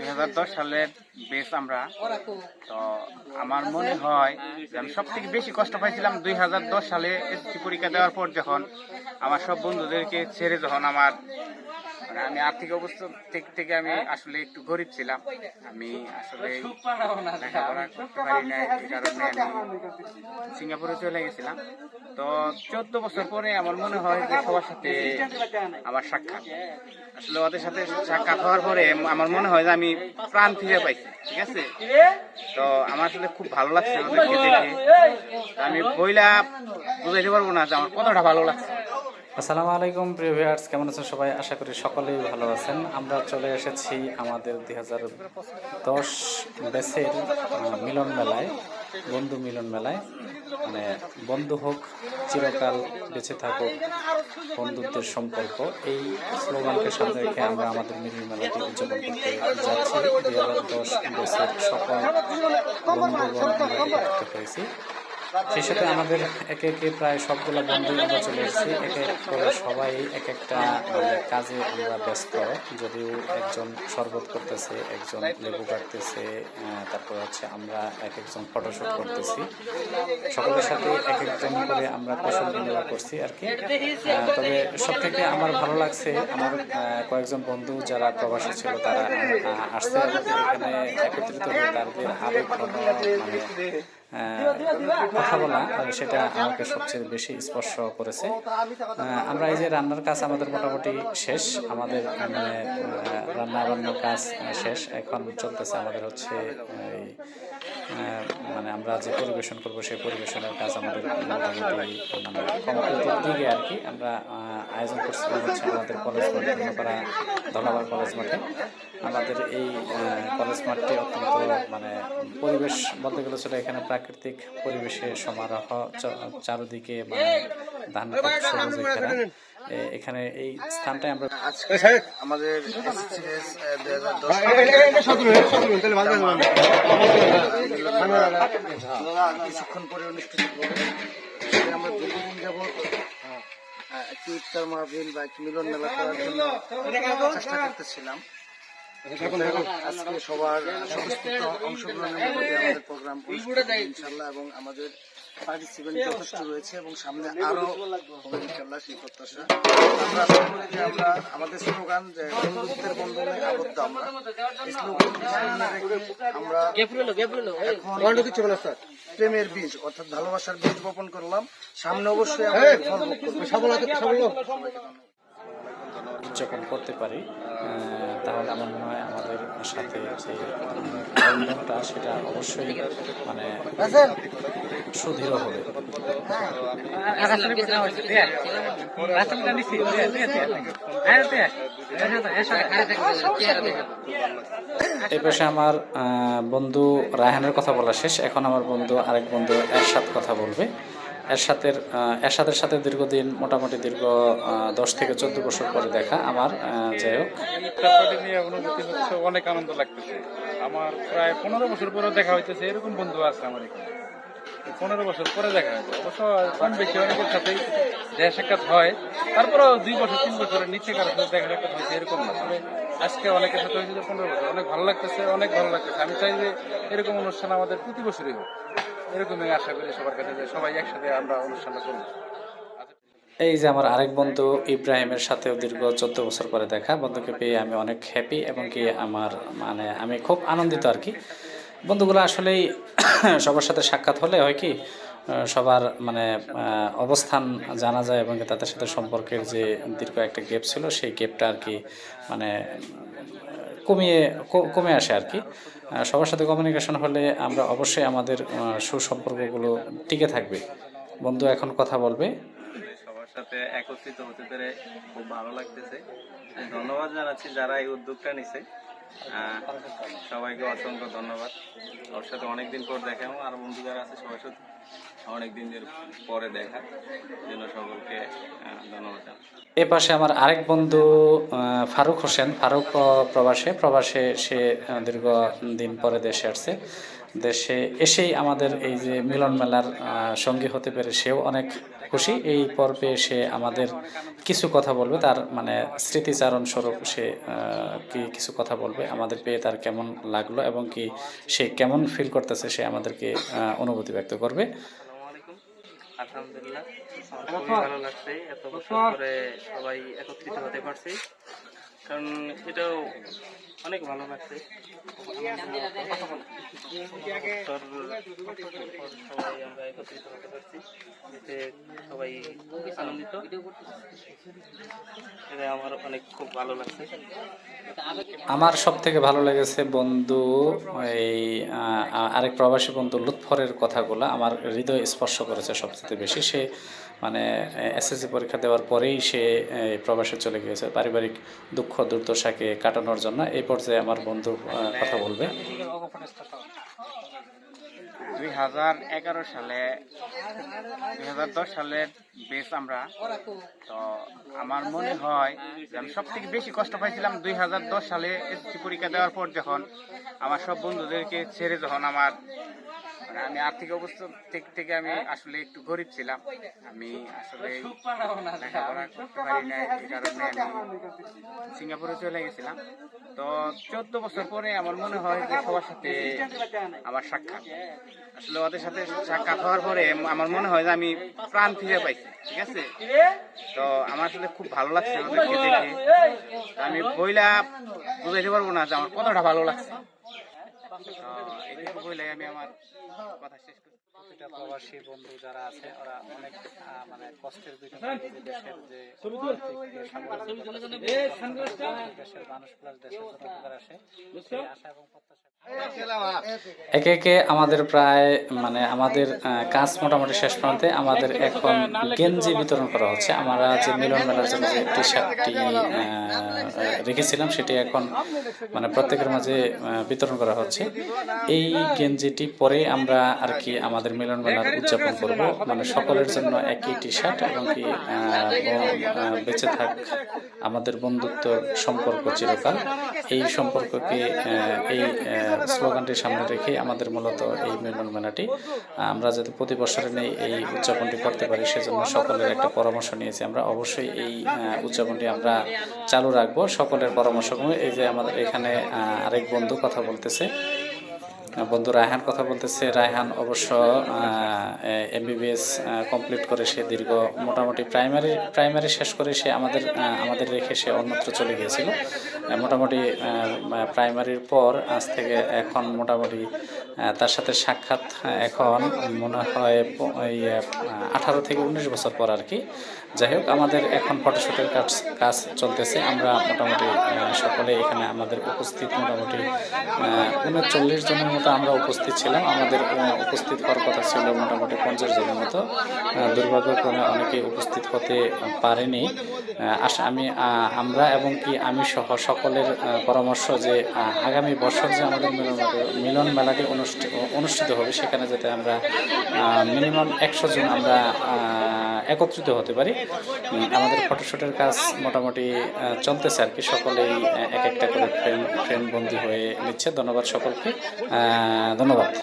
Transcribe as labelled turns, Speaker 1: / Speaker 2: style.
Speaker 1: দুই হাজার দশ সালের বেস আমরা। তো আমার মনে হয় আমি সব থেকে বেশি কষ্ট পাইছিলাম দুই হাজার দশ সালে এসএসসি পরীক্ষা দেওয়ার পর যখন আমার সব বন্ধুদেরকে ছেড়ে যখন আমার আমি আর্থিক অবস্থা দিক থেকে আমি আসলে একটু গরিব ছিলাম। আমি আসলে করতে পারি না সিঙ্গাপুরে চলে গেছিলাম। তো চোদ্দ বছর পরে আমার মনে হয় যে সবার সাথে আমার সাক্ষাৎ। আসলে ওদের সাথে সাক্ষাৎ হওয়ার পরে আমার মনে হয় যে আমি প্রাণ ফিরে পাইছি, ঠিক আছে? তো আমার আসলে খুব ভালো লাগছে আমি বইলা বুঝাইতে পারব না যে আমার কতটা ভালো লাগছে।
Speaker 2: আসসালামু আলাইকুম, প্রিয় ভিউয়ার্স, কেমন আছেন সবাই? আশা করি সকলেই ভালো আছেন। আমরা চলে এসেছি আমাদের দুই হাজার দশ ব্যাচের মিলন মেলায়, বন্ধু মিলন মেলায়। মানে বন্ধু হোক, চিরকাল বেঁচে থাকুক বন্ধুত্বের সম্পর্ক। এই স্লোগানকে সামনে রেখে আমরা আমাদের মিলন মেলাটি উদযাপন করতে যাচ্ছি। দুই হাজার দশ ব্যাচের সকল বন্ধুগণ আমরা হয়েছি। সেই সাথে আমাদের একে একে প্রায় সবগুলো বন্ধু আমরা চলে এসেছি। এক এক করে সবাই এক একটা মানে কাজে আমরা ব্যস্ত। যদিও একজন শরবত করতেছে, একজন লেবু কাটতেছে তারপর হচ্ছে আমরা এক একজন ফটোশুট করতেছি। সকলের সাথে এক একজন করে আমরা কৌশল বিনিময় করছি আর কি। তবে সব থেকে আমার ভালো লাগছে, আমার কয়েকজন বন্ধু যারা প্রবাসী ছিল, তারা আসছে। এখানে একত্রিত হয়ে তাদের আবেগ কথা বলা সেটা আমাকে সবচেয়ে বেশি স্পর্শ করেছে। আমরা এই যে রান্নার কাজ আমাদের মোটামুটি শেষ, আমাদের মানে রান্না বান্নার কাজ শেষ। এখন চলতেছে আমাদের হচ্ছে মানে আমরা যে পরিবেশন করব, সেই পরিবেশনের কাজ আমাদের মোটামুটি মানে কমপ্লিটের দিকে আর কি। আমরা আয়োজন করছিলাম হচ্ছে আমাদের কলেজ মাঠ ধলাবার কলেজ মাঠে। আমাদের এই কলেজ মাঠটি অত্যন্ত মানে পরিবেশ বলতে গেলে ছিল এখানে প্রাকৃতিক পরিবেশে সমারোহ চারদিকে মানে ধান এখানে এই স্থানটায় আমরা
Speaker 1: আমাদের SSCS, আহ, 2010 কিছুক্ষণ পরে অনুষ্ঠিত হবে। আমরা দীর্ঘদিন যাবৎ একটি ইফতার মাহফিল বা একটি মিলন মেলা করার জন্য চেষ্টা করতেছিলাম। আজকে সবার স্বতঃস্ফূর্ত অংশগ্রহণের মধ্যে আমাদের প্রোগ্রাম ইনশাল্লাহ এবং আমাদের পার্টিসিপেন্ট যথেষ্ট রয়েছে এবং সামনে আরও হবে ইনশাল্লাহ সেই প্রত্যাশা। আমরা আশা করি যে আমরা আমাদের স্লোগান যে বন্ধুত্বের বন্ধনে আবদ্ধ আমরা এখন প্রেমের বীজ অর্থাৎ ভালোবাসার বীজ বপন করলাম। সামনে অবশ্যই ফল ভোগ
Speaker 2: উদযাপন করতে পারি তাহলে আমার মনে হয় আমাদের সাথে যে বন্ধনটা সেটা অবশ্যই মানে সুদৃঢ় হবে। এই পাশে আমার বন্ধু রায়হানের কথা বলা শেষ। এখন আমার বন্ধু আরেক বন্ধু এরশাদ কথা বলবে। এরশাদের এরশাদের সাথে দীর্ঘদিন, মোটামুটি দীর্ঘ দশ থেকে চোদ্দ বছর পরে দেখা আমার যাই হোক।
Speaker 3: অনুভূতি হচ্ছে অনেক আনন্দ লাগতেছে। আমার প্রায় পনেরো বছর পরে দেখা হইতেছে, এরকম বন্ধু আছে আমার এখানে। পনেরো বছর পরে দেখা হয়েছে অবশ্য কম বেশি অনেকের সাথেই দেখা সাক্ষাৎ হয়। তারপরেও দুই বছর, তিন বছরের নিচে কারোর সাথে দেখা সাক্ষাৎ হয়েছে এরকম না। তবে আজকে অনেকের সাথে হয়েছে পনেরো বছর। অনেক ভালো লাগতেছে, অনেক ভালো লাগতেছে। আমি চাই যে এরকম অনুষ্ঠান আমাদের প্রতি বছরই হোক। এরকমই আশা করি সবার কাছে সবাই একসাথে আমরা অনুষ্ঠানটা করব।
Speaker 2: এই যে আমার আরেক বন্ধু ইব্রাহিমের সাথেও দীর্ঘ চোদ্দ বছর পরে দেখা। বন্ধুকে পেয়ে আমি অনেক হ্যাপি এবং কি আমার মানে আমি খুব আনন্দিত আর কি। বন্ধুগুলো আসলেই সবার সাথে সাক্ষাৎ হলে হয় কি, সবার মানে অবস্থান জানা যায় এবং তাদের সাথে সম্পর্কের যে দীর্ঘ একটা গ্যাপ ছিল, সেই গ্যাপটা আর কি মানে কমিয়ে কমে আসে আর কি। সবার সাথে কমিউনিকেশন হলে আমরা অবশ্যই আমাদের সুসম্পর্কগুলো টিকে থাকবে। বন্ধু এখন কথা বলবে।
Speaker 4: সবার সাথে একত্রিত হতে পেরে খুব ভালো লাগতেছে। ধন্যবাদ জানাচ্ছি যারা এই উদ্যোগটা নিছে। সবাইকে অসংখ্য ধন্যবাদ। ওর সাথে অনেকদিন পর দেখা আর বন্ধু যারা আছে সবার সাথে অনেকদিন পরে দেখা। জন্য সকলকে ধন্যবাদ
Speaker 2: এ পাশে আমার আরেক বন্ধু ফারুক হোসেন। ফারুক প্রবাসে। প্রবাসে সে দীর্ঘ দিন পরে দেশে আসছে। দেশে এসেই আমাদের এই যে মিলন মেলার সঙ্গী হতে পেরে সেও অনেক খুশি। এই পর্বে সে আমাদের কিছু কথা বলবে তার মানে স্মৃতিচারণ স্বরূপ সে কি কিছু কথা বলবে আমাদের পেয়ে তার কেমন লাগল এবং কি সে কেমন ফিল করতেছে সে আমাদেরকে অনুভূতি ব্যক্ত করবে।
Speaker 5: আলহামদুলিল্লাহ ভালো লাগছে। এত বছর পরে সবাই একত্রিত হতে পারছি। কারণ এটাও অনেক ভালো লাগছে। সবাই আনন্দিত। এটা আমার অনেক খুব ভালো লাগছে।
Speaker 2: আমার সব থেকে ভালো লেগেছে বন্ধু, এই আরেক প্রবাসী বন্ধু লুৎফরের কথাগুলো আমার হৃদয় স্পর্শ করেছে সবচেয়ে বেশি। সে মানে এসএসসি পরীক্ষা দেওয়ার পরেই সে প্রবাসে চলে গিয়েছে। পারিবারিক দুঃখ দুর্দশাকে কাটানোর জন্য এই পর্যায়ে আমার বন্ধু কথা বলবে।
Speaker 1: দুই হাজার এগারো সালে, দুই হাজার দশ সালের বেস আমরা, তো আমার মনে হয় যে আমি সব থেকে বেশি কষ্ট পাইছিলাম দুই হাজার দশ সালে এসএসসি পরীক্ষা দেওয়ার পর যখন আমার সব বন্ধুদেরকে ছেড়ে যখন আমার মানে আমি আর্থিক অবস্থা দিক থেকে আমি আসলে একটু গরিব ছিলাম। আমি আসলে সিঙ্গাপুরে চলে গেছিলাম। তো চোদ্দ বছর পরে আমার মনে হয় যে সবার সাথে আমার সাক্ষাৎ। আসলে ওদের সাথে সাক্ষাৎ হওয়ার পরে আমার মনে হয় যে আমি প্রাণ ফিরে পাইছি, ঠিক আছে? তো আমার আসলে খুব ভালো লাগছে আমি বইলা বুঝাইতে পারব না যে আমার কতটা ভালো লাগছে। আমি আমার কথা শেষ করি।
Speaker 2: প্রতিটা প্রবাসী বন্ধু যারা আছে ওরা অনেক মানে কষ্টের ভিতরে দেশের যে দেশের মানুষ প্লাস দেশের জন্য উপকার আসে সেই আশা এবং প্রত্যাশা। একে একে আমাদের প্রায় মানে আমাদের কাজ মোটামুটি শেষ প্রান্তে আমাদের এখন গেঞ্জি বিতরণ করা হচ্ছে। আমরা যে মিলন মেলার জন্য যে টি শার্টটি রেখেছিলাম, সেটি এখন মানে প্রত্যেকের মাঝে বিতরণ করা হচ্ছে। এই গেঞ্জিটি পরে আমরা আর কি আমাদের মিলন মেলার উদযাপন করব। মানে সকলের জন্য একই টি শার্ট এবং কি বেঁচে থাক আমাদের বন্ধুত্ব সম্পর্ক চিরকাল। এই সম্পর্ককে এই স্লোগানটি সামনে রেখে আমাদের মূলত এই মিলন মেলাটি আমরা যাতে প্রতি বছরে নেই এই উদযাপনটি করতে পারি, সেজন্য সকলের একটা পরামর্শ নিয়েছি আমরা। অবশ্যই এই উদযাপনটি আমরা চালু রাখব। সকলের পরামর্শ ক্রমে এই যে আমাদের এখানে আরেক বন্ধু কথা বলতেছে। বন্ধু রায়হান কথা বলতেছে। রায়হান অবশ্য এমবিবিএস কমপ্লিট করে সে দীর্ঘ মোটামুটি প্রাইমারি প্রাইমারি শেষ করে সে আমাদের আমাদের রেখে সে অন্যত্র চলে গিয়েছিল। মোটামুটি প্রাইমারির পর আজ থেকে এখন মোটামুটি তার সাথে সাক্ষাৎ এখন মনে হয় এই আঠারো থেকে উনিশ বছর পর আর কি। যাই হোক, আমাদের এখন ফটোশ্যুটের কাজ কাজ চলতেছে। আমরা মোটামুটি সকলে এখানে আমাদের উপস্থিত মোটামুটি উনচল্লিশ জনের মতো আমরা উপস্থিত ছিলাম। আমাদের উপস্থিত হওয়ার কথা ছিল মোটামুটি পঞ্চাশ জনের মতো। দুর্ভাগ্যক্রমে অনেকে উপস্থিত হতে পারেনি। আমি আমরা এবং কি আমি সহ সকলের পরামর্শ যে আগামী বছর যে আমাদের মিলন মেলা- মিলন মেলাটি অনুষ্ঠিত অনুষ্ঠিত হবে, সেখানে যাতে আমরা মিনিমাম একশো জন আমরা একত্রিত হতে পারি। আমাদের ফটোশ্যুটের কাজ মোটামুটি চলতেছে আর কি। সকলেই এক একটা করে ফ্রেম, ফ্রেমবন্দি হয়ে নিচ্ছে। ধন্যবাদ সকলকে। ধন্যবাদ।